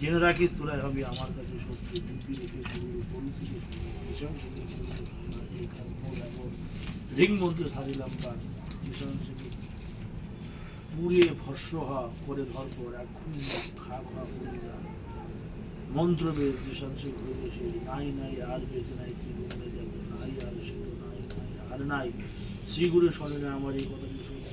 জেনে রাখিস তোরাই হবে আমার কাছে সত্যি দিব্যি রেখে পরিচিত ভীষণ রিং মন্ত্র সারিলাম তার। ভীষণ পুড়িয়ে ভস্য হা করে ধর পর, এখন খা খা করে যা। মন্ত্র বেশ যেসব সে হইল সে নাই নাই, আর বেশি নাই কি বলে যাবে, নাই আর সে নাই নাই আর নাই। শ্রীগুরু স্মরণে আমার এই কথাটি সত্য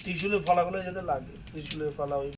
ত্রিশুলের ফলাগুলো যাতে লাগে ত্রিশুলের ফলা ওই